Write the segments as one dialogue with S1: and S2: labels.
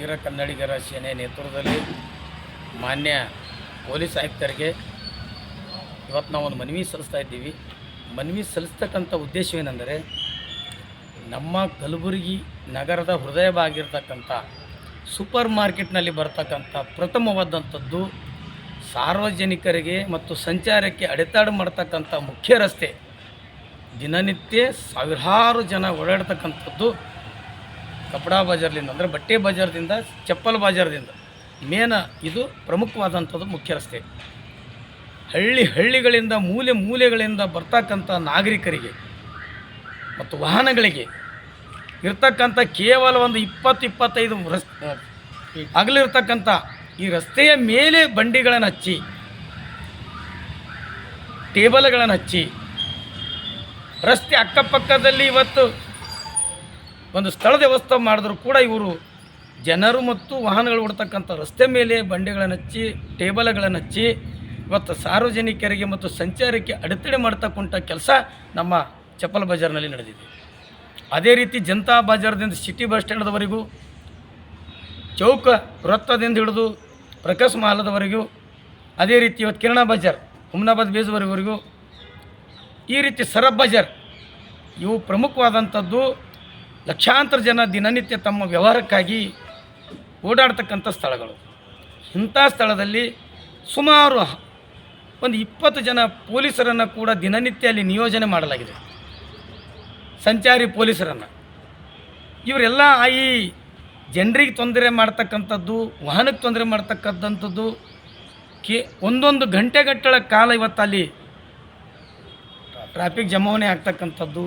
S1: ವೀರ ಕನ್ನಡಿಗರ ಸೇನೆ ನೇತೃತ್ವದಲ್ಲಿ ಮಾನ್ಯ ಪೊಲೀಸ್ ಆಯುಕ್ತರಿಗೆ ಇವತ್ತು ನಾವು ಒಂದು ಮನವಿ ಸಲ್ಲಿಸ್ತಾ ಇದ್ದೀವಿ. ಮನವಿ ಸಲ್ಲಿಸ್ತಕ್ಕಂಥ ಉದ್ದೇಶವೇನೆಂದರೆ ನಮ್ಮ ಕಲಬುರಗಿ ನಗರದ ಹೃದಯ ಭಾಗಿರ್ತಕ್ಕಂಥ ಸೂಪರ್ ಮಾರ್ಕೆಟ್ನಲ್ಲಿ ಬರ್ತಕ್ಕಂಥ ಪ್ರಥಮವಾದಂಥದ್ದು ಸಾರ್ವಜನಿಕರಿಗೆ ಮತ್ತು ಸಂಚಾರಕ್ಕೆ ಅಡೆತಡೆ ಮಾಡ್ತಕ್ಕಂಥ ಮುಖ್ಯ ರಸ್ತೆ ದಿನನಿತ್ಯ ಸಾವಿರಾರು ಜನ ಓಡಾಡ್ತಕ್ಕಂಥದ್ದು ಕಪಡಾ ಬಜಾರ್ಲಿಂದ, ಅಂದರೆ ಬಟ್ಟೆ ಬಜಾರ್ದಿಂದ, ಚಪ್ಪಲ್ ಬಜಾರ್ದಿಂದ, ಮೇನ ಇದು ಪ್ರಮುಖವಾದಂಥದ್ದು ಮುಖ್ಯ ರಸ್ತೆ. ಹಳ್ಳಿ ಹಳ್ಳಿಗಳಿಂದ, ಮೂಲೆ ಮೂಲೆಗಳಿಂದ ಬರ್ತಕ್ಕಂಥ ನಾಗರಿಕರಿಗೆ ಮತ್ತು ವಾಹನಗಳಿಗೆ ಇರ್ತಕ್ಕಂಥ ಕೇವಲ ಒಂದು ಇಪ್ಪತ್ತು, ಇಪ್ಪತ್ತೈದು ರಸ್ ಅಗಲಿರ್ತಕ್ಕಂಥ ಈ ರಸ್ತೆಯ ಮೇಲೆ ಬಂಡಿಗಳನ್ನು ಹಚ್ಚಿ, ಟೇಬಲ್ಗಳನ್ನು ಹಚ್ಚಿ, ರಸ್ತೆ ಅಕ್ಕಪಕ್ಕದಲ್ಲಿ ಇವತ್ತು ಒಂದು ಸ್ಥಳದ ವ್ಯವಸ್ಥೆ ಮಾಡಿದ್ರು ಕೂಡ ಇವರು ಜನರು ಮತ್ತು ವಾಹನಗಳು ಓಡ್ತಕ್ಕಂಥ ರಸ್ತೆ ಮೇಲೆ ಬಂಡೆಗಳನ್ನು ಹಚ್ಚಿ, ಟೇಬಲ್ಗಳನ್ನು ಹಚ್ಚಿ, ಇವತ್ತು ಸಾರ್ವಜನಿಕರಿಗೆ ಮತ್ತು ಸಂಚಾರಕ್ಕೆ ಅಡೆತಡೆ ಮಾಡ್ತಕ್ಕಂಥ ಕೆಲಸ ನಮ್ಮ ಚಪ್ಪಲ್ ಬಜಾರ್ನಲ್ಲಿ ನಡೆದಿದೆ. ಅದೇ ರೀತಿ ಜನತಾ ಬಜಾರ್ದಿಂದ ಸಿಟಿ ಬಸ್ ಸ್ಟ್ಯಾಂಡ್ದವರೆಗೂ ಚೌಕ ವೃತ್ತದಿಂದ ಹಿಡಿದು ಪ್ರಕಾಶ್ ಮಹಲದವರೆಗೂ ಅದೇ ರೀತಿ ಇವತ್ತು ಕಿರಣ ಬಜಾರ್, ಹುಮ್ನಾಬಾದ್ ಬೇಸ್ವರೆವರೆಗೂ ಈ ರೀತಿ ಸರಬ್ ಬಜಾರ್ ಇವು ಪ್ರಮುಖವಾದಂಥದ್ದು. ಲಕ್ಷಾಂತರ ಜನ ದಿನನಿತ್ಯ ತಮ್ಮ ವ್ಯವಹಾರಕ್ಕಾಗಿ ಓಡಾಡ್ತಕ್ಕಂಥ ಸ್ಥಳಗಳು. ಇಂಥ ಸ್ಥಳದಲ್ಲಿ ಸುಮಾರು ಒಂದು ಇಪ್ಪತ್ತು ಜನ ಪೊಲೀಸರನ್ನು ಕೂಡ ದಿನನಿತ್ಯ ಅಲ್ಲಿ ನಿಯೋಜನೆ ಮಾಡಲಾಗಿದೆ. ಸಂಚಾರಿ ಪೊಲೀಸರನ್ನು. ಇವರೆಲ್ಲ ಈ ಜನರಿಗೆ ತೊಂದರೆ ಮಾಡ್ತಕ್ಕಂಥದ್ದು, ವಾಹನಕ್ಕೆ ತೊಂದರೆ ಮಾಡ್ತಕ್ಕಂಥದ್ದು, ಕೆ, ಒಂದೊಂದು ಗಂಟೆಗಟ್ಟಳ ಕಾಲ ಇವತ್ತು ಅಲ್ಲಿ ಟ್ರಾಫಿಕ್ ಜಮಾವಣೆ ಆಗ್ತಕ್ಕಂಥದ್ದು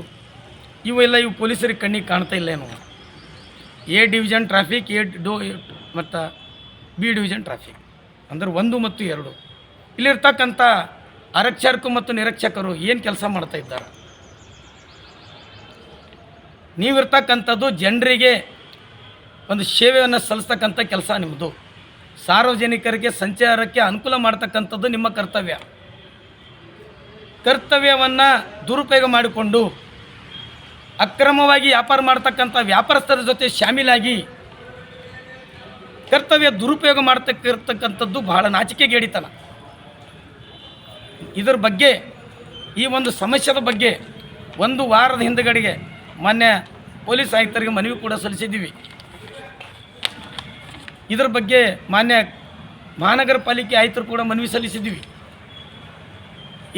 S1: ಇವೆಲ್ಲ ಇವು ಪೊಲೀಸರಿಗೆ ಕಣ್ಣಿಗೆ ಕಾಣ್ತಾ ಇಲ್ಲ ಏನು. ಎ ಡಿವಿಷನ್ ಟ್ರಾಫಿಕ್, ಎ ಡೋ ಮತ್ತು ಬಿ ಡಿವಿಷನ್ ಟ್ರಾಫಿಕ್. ಅಂದ್ರೆ ಒಂದು ಮತ್ತು ಎರಡು. ಇಲ್ಲಿರ್ತಕ್ಕಂಥ ಆರಕ್ಷಕರು ಮತ್ತು ನಿರೀಕ್ಷಕರು ಏನು ಕೆಲಸ ಮಾಡ್ತಾ ಇದ್ದಾರೆ? ನೀವಿರ್ತಕ್ಕಂಥದ್ದು ಜನರಿಗೆ ಒಂದು ಸೇವೆಯನ್ನು ಸಲ್ಲಿಸ್ತಕ್ಕಂಥ ಕೆಲಸ ನಿಮ್ಮದು ಸಾರ್ವಜನಿಕರಿಗೆ ಸಂಚಾರಕ್ಕೆ ಅನುಕೂಲ ಮಾಡ್ತಕ್ಕಂಥದ್ದು ನಿಮ್ಮ ಕರ್ತವ್ಯ. ಕರ್ತವ್ಯವನ್ನು ದುರುಪಯೋಗ ಮಾಡಿಕೊಂಡು ಅಕ್ರಮವಾಗಿ ವ್ಯಾಪಾರ ಮಾಡ್ತಕ್ಕಂಥ ವ್ಯಾಪಾರಸ್ಥರ ಜೊತೆ ಶಾಮೀಲಾಗಿ ಕರ್ತವ್ಯ ದುರುಪಯೋಗ ಮಾಡ್ತಕ್ಕಿರ್ತಕ್ಕಂಥದ್ದು ಬಹಳ ನಾಚಿಕೆಗೇಡಿತನ ಇದರ ಬಗ್ಗೆ, ಈ ಒಂದು ಸಮಸ್ಯೆದ ಬಗ್ಗೆ ಒಂದು ವಾರದ ಹಿಂದಗಡೆಗೆ ಮಾನ್ಯ ಪೊಲೀಸ್ ಆಯುಕ್ತರಿಗೆ ಮನವಿ ಕೂಡ ಸಲ್ಲಿಸಿದ್ದೀವಿ. ಇದರ ಬಗ್ಗೆ ಮಾನ್ಯ ಮಹಾನಗರ ಪಾಲಿಕೆ ಆಯುಕ್ತರು ಕೂಡ ಮನವಿ ಸಲ್ಲಿಸಿದ್ದೀವಿ.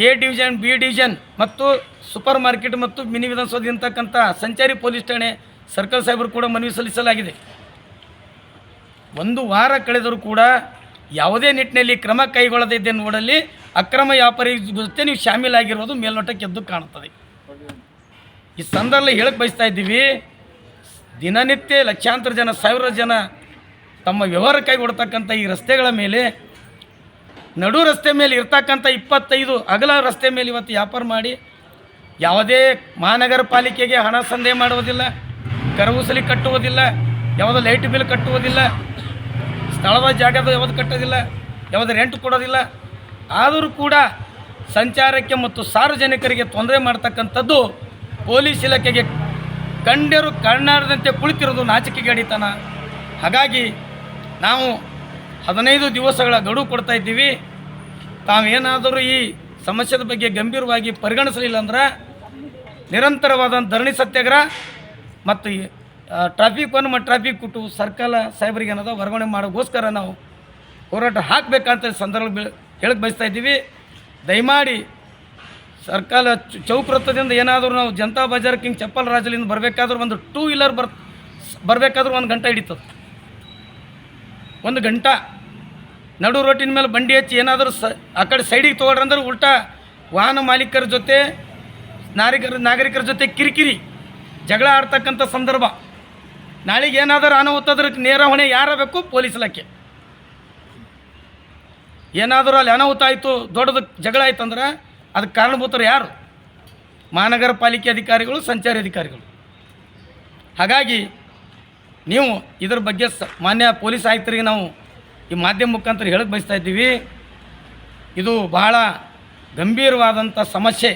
S1: ಎ ಡಿವಿಷನ್ ಬಿ ಡಿವಿಷನ್ ಮತ್ತು ಸೂಪರ್ ಮಾರ್ಕೆಟ್ ಮತ್ತು ಮಿನಿ ವಿಧಾನಸೌಧ ಇರ್ತಕ್ಕಂಥ ಸಂಚಾರಿ ಪೊಲೀಸ್ ಠಾಣೆ ಸರ್ಕಲ್ ಸಾಹೇಬರು ಕೂಡ ಮನವಿ ಸಲ್ಲಿಸಲಾಗಿದೆ. ಒಂದು ವಾರ ಕಳೆದರೂ ಕೂಡ ಯಾವುದೇ ನಿಟ್ಟಿನಲ್ಲಿ ಕ್ರಮ ಕೈಗೊಳ್ಳದಿದ್ದೆ ನೋಡಲ್ಲಿ ಅಕ್ರಮ ವ್ಯಾಪಾರಿ ಜೊತೆ ನೀವು ಶಾಮೀಲಾಗಿರೋದು ಮೇಲ್ನೋಟಕ್ಕೆ ಎದ್ದು ಕಾಣುತ್ತದೆ. ಈ ಸಂದರ್ಭದಲ್ಲಿ ಹೇಳಕ್ಕೆ ಬಯಸ್ತಾ ಇದ್ದೀವಿ, ದಿನನಿತ್ಯ ಲಕ್ಷಾಂತರ ಜನ ಸಾವಿರ ಜನ ತಮ್ಮ ವ್ಯವಹಾರ ಕೈಗೊಡ್ತಕ್ಕಂಥ ಈ ರಸ್ತೆಗಳ ಮೇಲೆ ನಡು ರಸ್ತೆ ಮೇಲೆ ಇರ್ತಕ್ಕಂಥ ಇಪ್ಪತ್ತೈದು ಅಗಲ ರಸ್ತೆ ಮೇಲೆ ಇವತ್ತು ವ್ಯಾಪಾರ ಮಾಡಿ ಯಾವುದೇ ಮಹಾನಗರ ಪಾಲಿಕೆಗೆ ಹಣ ಸಂದೇಹ ಮಾಡುವುದಿಲ್ಲ ಕರವೂಸಲಿ ಕಟ್ಟುವುದಿಲ್ಲ, ಯಾವುದು ಲೈಟ್ ಬಿಲ್ ಕಟ್ಟುವುದಿಲ್ಲ, ಸ್ಥಳದ ಜಾಗದ ಯಾವುದು ಕಟ್ಟೋದಿಲ್ಲ ಯಾವುದು ರೆಂಟ್ ಕೊಡೋದಿಲ್ಲ. ಆದರೂ ಕೂಡ ಸಂಚಾರಕ್ಕೆ ಮತ್ತು ಸಾರ್ವಜನಿಕರಿಗೆ ತೊಂದರೆ ಮಾಡ್ತಕ್ಕಂಥದ್ದು ಪೊಲೀಸ್ ಇಲಾಖೆಗೆ ಕಂಡರು ಕಣ್ಣಾಡದಂತೆ ಕುಳಿತಿರೋದು ನಾಚಿಕೆಗೇಡಿತನ. ಹಾಗಾಗಿ ನಾವು ಹದಿನೈದು ದಿವಸಗಳ ಗಡುವು ಕೊಡ್ತಾ ಇದ್ದೀವಿ. ತಾವೇನಾದರೂ ಈ ಸಮಸ್ಯೆದ ಬಗ್ಗೆ ಗಂಭೀರವಾಗಿ ಪರಿಗಣಿಸಲಿಲ್ಲ ಅಂದ್ರೆ ನಿರಂತರವಾದ ಧರಣಿ ಸತ್ಯಾಗ್ರಹ ಮತ್ತು ಟ್ರಾಫಿಕ್ ಒನ್ ಮತ್ತು ಟ್ರಾಫಿಕ್ ಕೊಟ್ಟು ಸರ್ಕಲ್ ಸಾಹೇಬರಿಗೆ ಏನದ ವರ್ಗಾವಣೆ ಮಾಡೋಕ್ಕೋಸ್ಕರ ನಾವು ಹೋರಾಟ ಹಾಕಬೇಕಂತ ಸಂದರ್ಭ ಹೇಳಕ್ಕೆ ಬಯಸ್ತಾ ಇದ್ದೀವಿ. ದಯಮಾಡಿ ಸರ್ಕಲ್ ಚ- ಚೌಕ್ ವೃತ್ತದಿಂದ ಏನಾದರೂ ನಾವು ಜನತಾ ಬಜಾರ್ ಕಿಂಗ್ ಚಪ್ಪಲ್ ರಾಜಲಿಂದ ಬರಬೇಕಾದ್ರೂ ಒಂದು ಟೂ ವೀಲರ್ ಬರ್, ಬರಬೇಕಾದ್ರೂ ಒಂದು ಗಂಟೆ ಹಿಡಿತದೆ. ಒಂದು ಗಂಟ ನಡು ರೋಟಿನ ಮೇಲೆ ಬಂಡಿ ಹಚ್ಚಿ ಏನಾದರೂ ಸ ಆ ಕಡೆ ಸೈಡಿಗೆ ತೊಗೊಳ್ರಿ ಅಂದ್ರೆ ಉಲ್ಟಾ ವಾಹನ ಮಾಲೀಕರ ಜೊತೆ ನಾಗರಿಕರ ನಾಗರಿಕರ ಜೊತೆ ಕಿರಿಕಿರಿ, ಜಗಳ ಆಡ್ತಕ್ಕಂಥ ಸಂದರ್ಭ. ನಾಳೆಗೆ ಏನಾದರೂ ಅನಾಹುತ ಅದ್ರಕ್ಕೆ ನೇರ ಹೊಣೆ ಯಾರ ಬೇಕು? ಪೊಲೀಸ್ ಇಲಾಖೆ. ಏನಾದರೂ ಅಲ್ಲಿ ಅನಾಹುತ ಆಯಿತು, ದೊಡ್ಡದು ಜಗಳ ಆಯ್ತು ಅಂದ್ರೆ ಅದಕ್ಕೆ ಕಾರಣಭೂತರು ಯಾರು? ಮಹಾನಗರ ಪಾಲಿಕೆ ಅಧಿಕಾರಿಗಳು, ಸಂಚಾರಿ ಅಧಿಕಾರಿಗಳು. ಹಾಗಾಗಿ ನೀವು ಇದ್ರ ಬಗ್ಗೆ ಸ ಮಾನ್ಯ ಪೊಲೀಸ್ ಆಯುಕ್ತರಿಗೆ ನಾವು ಈ ಮಾಧ್ಯಮ ಮುಖಾಂತರ ಹೇಳಕ್ಕೆ ಬಯಸ್ತಾ ಇದ್ದೀವಿ. ಇದು ಬಹಳ ಗಂಭೀರವಾದಂಥ ಸಮಸ್ಯೆ.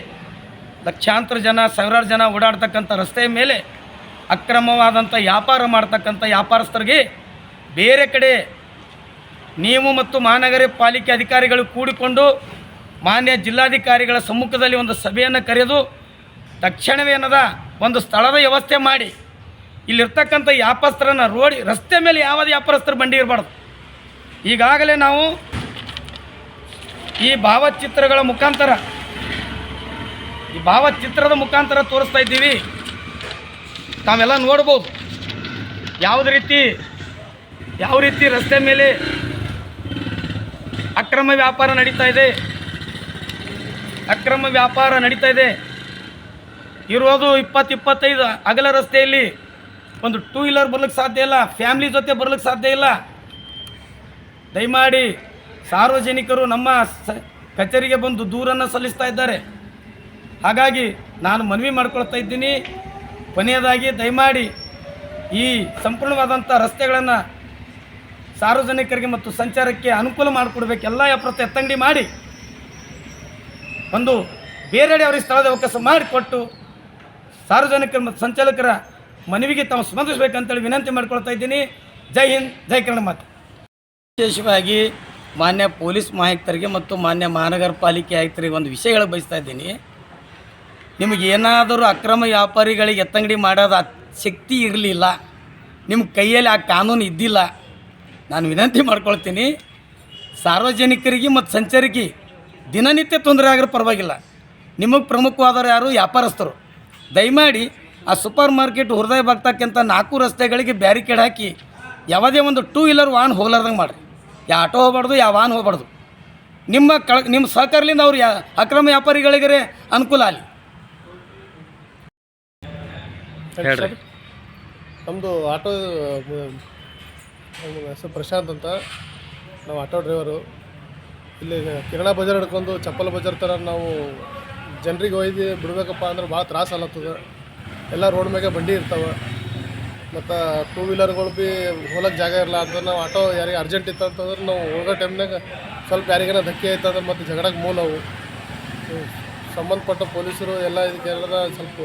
S1: ಲಕ್ಷಾಂತರ ಜನ, ಸಾವಿರಾರು ಜನ ಓಡಾಡ್ತಕ್ಕಂಥ ರಸ್ತೆಯ ಮೇಲೆ ಅಕ್ರಮವಾದಂಥ ವ್ಯಾಪಾರ ಮಾಡ್ತಕ್ಕಂಥ ವ್ಯಾಪಾರಸ್ಥರಿಗೆ ಬೇರೆ ಕಡೆ ನೀವು ಮತ್ತು ಮಹಾನಗರ ಪಾಲಿಕೆ ಅಧಿಕಾರಿಗಳು ಕೂಡಿಕೊಂಡು ಮಾನ್ಯ ಜಿಲ್ಲಾಧಿಕಾರಿಗಳ ಸಮ್ಮುಖದಲ್ಲಿ ಒಂದು ಸಭೆಯನ್ನು ಕರೆದು ತಕ್ಷಣವೇ ಏನದ, ಒಂದು ಸ್ಥಳದ ವ್ಯವಸ್ಥೆ ಮಾಡಿ. ಇಲ್ಲಿರ್ತಕ್ಕಂಥ ವ್ಯಾಪಾರಸ್ಥರನ್ನು ರೋಡಿ ರಸ್ತೆ ಮೇಲೆ ಯಾವ ವ್ಯಾಪಾರಸ್ಥರು ಬಂಡಿ ಇರಬಾರ್ದು. ಈಗಾಗಲೇ ನಾವು ಈ ಭಾವಚಿತ್ರಗಳ ಮುಖಾಂತರ, ಈ ಭಾವಚಿತ್ರದ ಮುಖಾಂತರ ತೋರಿಸ್ತಾ ಇದ್ದೀವಿ. ತಾವೆಲ್ಲ ನೋಡ್ಬೋದು. ಯಾವುದೇ ರೀತಿ, ಯಾವ ರೀತಿ ರಸ್ತೆ ಮೇಲೆ ಅಕ್ರಮ ವ್ಯಾಪಾರ ನಡೀತಾ ಇದೆ. ಅಕ್ರಮ ವ್ಯಾಪಾರ ನಡೀತಾ ಇದೆ. ಇರೋದು ಇಪ್ಪತ್ತು ಇಪ್ಪತ್ತೈದು ಅಗಲ ರಸ್ತೆಯಲ್ಲಿ ಒಂದು ಟೂ ವೀಲರ್ ಬರ್ಲಿಕ್ಕೆ ಸಾಧ್ಯ ಇಲ್ಲ ಫ್ಯಾಮ್ಲಿ ಜೊತೆ ಬರ್ಲಿಕ್ಕೆ ಸಾಧ್ಯ ಇಲ್ಲ. ದಯಮಾಡಿ ಸಾರ್ವಜನಿಕರು ನಮ್ಮ ಕಚೇರಿಗೆ ಬಂದು ದೂರನ್ನು ಸಲ್ಲಿಸ್ತಾ ಇದ್ದಾರೆ. ಹಾಗಾಗಿ ನಾನು ಮನವಿ ಮಾಡ್ಕೊಳ್ತಾ ಇದ್ದೀನಿ. ಕೊನೆಯದಾಗಿ ದಯಮಾಡಿ ಈ ಸಂಪೂರ್ಣವಾದಂಥ ರಸ್ತೆಗಳನ್ನು ಸಾರ್ವಜನಿಕರಿಗೆ ಮತ್ತು ಸಂಚಾರಕ್ಕೆ ಅನುಕೂಲ ಮಾಡಿಕೊಡ್ಬೇಕು. ಎಲ್ಲ ವ್ಯಾಪಾರத்தை ಎತ್ತಂಗಡಿ ಮಾಡಿ ಒಂದು ಬೇರೆಡೆ ಅವರಿಗೆ ಸ್ಥಳದ ಅವಕಾಶ ಮಾಡಿಕೊಟ್ಟು ಸಾರ್ವಜನಿಕರು ಮತ್ತು ಸಂಚಾಲಕರ ಮನವಿಗೆ ತಾವು ಸ್ಪಂದಿಸಬೇಕಂತೇಳಿ ವಿನಂತಿ ಮಾಡ್ಕೊಳ್ತಾ ಇದ್ದೀನಿ. ಜೈ ಹಿಂದ್, ಜೈ ಕನ್ನಡ ಮಾತು. ವಿಶೇಷವಾಗಿ ಮಾನ್ಯ ಪೊಲೀಸ್ ಆಯುಕ್ತರಿಗೆ ಮತ್ತು ಮಾನ್ಯ ಮಹಾನಗರ ಪಾಲಿಕೆ ಆಯುಕ್ತರಿಗೆ ಒಂದು ವಿಷಯ ಹೇಳಕ್ಕೆ ಬಯಸ್ತಾ ಇದ್ದೀನಿ. ನಿಮಗೆ ಏನಾದರೂ ಅಕ್ರಮ ವ್ಯಾಪಾರಿಗಳಿಗೆ ಎತ್ತಂಗಡಿ ಮಾಡೋದು ಶಕ್ತಿ ಇರಲಿಲ್ಲ, ನಿಮ್ಮ ಕೈಯಲ್ಲಿ ಆ ಕಾನೂನು ಇದ್ದಿಲ್ಲ, ನಾನು ವಿನಂತಿ ಮಾಡ್ಕೊಳ್ತೀನಿ, ಸಾರ್ವಜನಿಕರಿಗೆ ಮತ್ತು ಸಂಚಾರಿಗೆ ದಿನನಿತ್ಯ ತೊಂದರೆ ಆಗಿರೋ ಪರವಾಗಿಲ್ಲ. ನಿಮಗೆ ಪ್ರಮುಖವಾದವರು ಯಾರು? ವ್ಯಾಪಾರಸ್ಥರು. ದಯಮಾಡಿ ಆ ಸೂಪರ್ ಮಾರ್ಕೆಟ್ ಹೃದಯ ಬಾಗ್ತಕ್ಕಂಥ ನಾಲ್ಕು ರಸ್ತೆಗಳಿಗೆ ಬ್ಯಾರಿಕೇಡ್ ಹಾಕಿ, ಯಾವುದೇ ಒಂದು ಟೂ ವೀಲರ್ ವಾಹನ ಹೋಗ್ಲಾರ್ದಂಗೆ ಮಾಡಿರಿ. ಯಾವ ಆಟೋ ಹೋಗ್ಬಾರ್ದು ಯಾವ ವಾಹನ ಹೋಗ್ಬಾರ್ದು. ನಿಮ್ಮ ಕಳ ನಿಮ್ಮ ಸಹಕಾರದಿಂದ ಅವ್ರು ಯಾ ಅಕ್ರಮ ವ್ಯಾಪಾರಿಗಳಿಗೆ ಅನುಕೂಲ ಆಗಲಿ.
S2: ಹೇಳ್ರಿ. ನಮ್ಮದು ಆಟೋ ನಮ್ಮ ಹೆಸರು ಪ್ರಶಾಂತ್ ಅಂತ. ನಾವು ಆಟೋ ಡ್ರೈವರು. ಇಲ್ಲಿ ಕಿರಣ ಬಜಾರ್ ಹಿಡ್ಕೊಂಡು ಚಪ್ಪಲ್ ಬಜಾರ್ ಥರ ನಾವು ಜನರಿಗೆ ಒಯ್ದು ಬಿಡಬೇಕಪ್ಪ ಅಂದ್ರೆ ಭಾಳ ತ್ರಾಸ ಆಲತ್ತದ ಎಲ್ಲ ರೋಡ್ ಮ್ಯಾಗೆ ಬಂಡಿ ಇರ್ತಾವೆ. ಮತ್ತು ಟೂ ವೀಲರ್ಗಳು ಭೀ ಹೋಲಕ್ಕೆ ಜಾಗ ಇರಲ್ಲ ಅಂದ್ರೆ ನಾವು ಆಟೋ ಯಾರಿಗೆ ಅರ್ಜೆಂಟ್ ಇತ್ತು ಅಂತಂದ್ರೆ ನಾವು ಹೋಗೋ ಟೈಮ್ನಾಗ ಸ್ವಲ್ಪ ಯಾರಿಗಾರ ಧಕ್ಕೆ ಆಯ್ತಂದ್ರೆ ಮತ್ತು ಜಗಳಕ್ಕೆ ಮೂಲ ಅವು. ಸಂಬಂಧಪಟ್ಟ ಪೊಲೀಸರು ಎಲ್ಲ ಇದಕ್ಕೆ ಸ್ವಲ್ಪ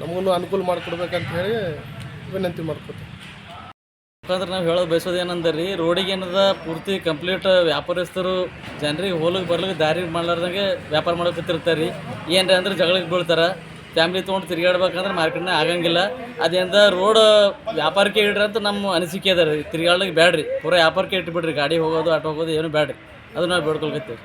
S2: ನಮಗೂ ಅನುಕೂಲ ಮಾಡಿಕೊಡ್ಬೇಕಂತ ಹೇಳಿ ವಿನಂತಿ ಮಾಡ್ಕೊತೀವಿ.
S3: ಯಾಕಂದ್ರೆ ನಾವು ಹೇಳೋದು ಬಯಸೋದು ಏನಂದ್ರೆ ರೀ ರೋಡಿಗೆ ಏನದ ಪೂರ್ತಿ ಕಂಪ್ಲೀಟ್ ವ್ಯಾಪಾರಸ್ಥರು ಜನರಿಗೆ ಹೋಲಕ್ಕೆ ಬರ್ಲಿಕ್ಕೆ ದಾರಿ ಮಾಡ್ಲಾರ್ದಂಗೆ ವ್ಯಾಪಾರ ಮಾಡೋಕತ್ತಿರ್ತಾರೆ ರೀ. ಏನ್ರಿ ಅಂದ್ರೆ ಜಗಳಿಗೆ ಬೀಳ್ತಾರೆ. ಫ್ಯಾಮ್ಲಿ ತೊಗೊಂಡು ತಿರುಗಾಡ್ಬೇಕಂದ್ರೆ ಮಾರ್ಕೆಟ್ನಾಗ ಆಗಂಗಿಲ್ಲ. ಅದೇಂದ ರೋಡ್ ವ್ಯಾಪಾರಕ್ಕೆ ಇಡ್ರಿ ಅಂತ ನಮ್ಮ ಅನಿಸಿಕೆ ಅದ ರೀ. ತಿರುಗಾಡ್ಲಿಕ್ಕೆ ಬೇಡ್ರಿ ಪೂರಾ ವ್ಯಾಪಾರಕ್ಕೆ ಇಟ್ಬಿಡ್ರಿ. ಗಾಡಿ ಹೋಗೋದು, ಆಟೋ ಹೋಗೋದು ಏನು ಬೇಡ್ರಿ ಅದು ನಾವು ಬೇಡ್ಕೊಳ್ಕತ್ತೀವಿ.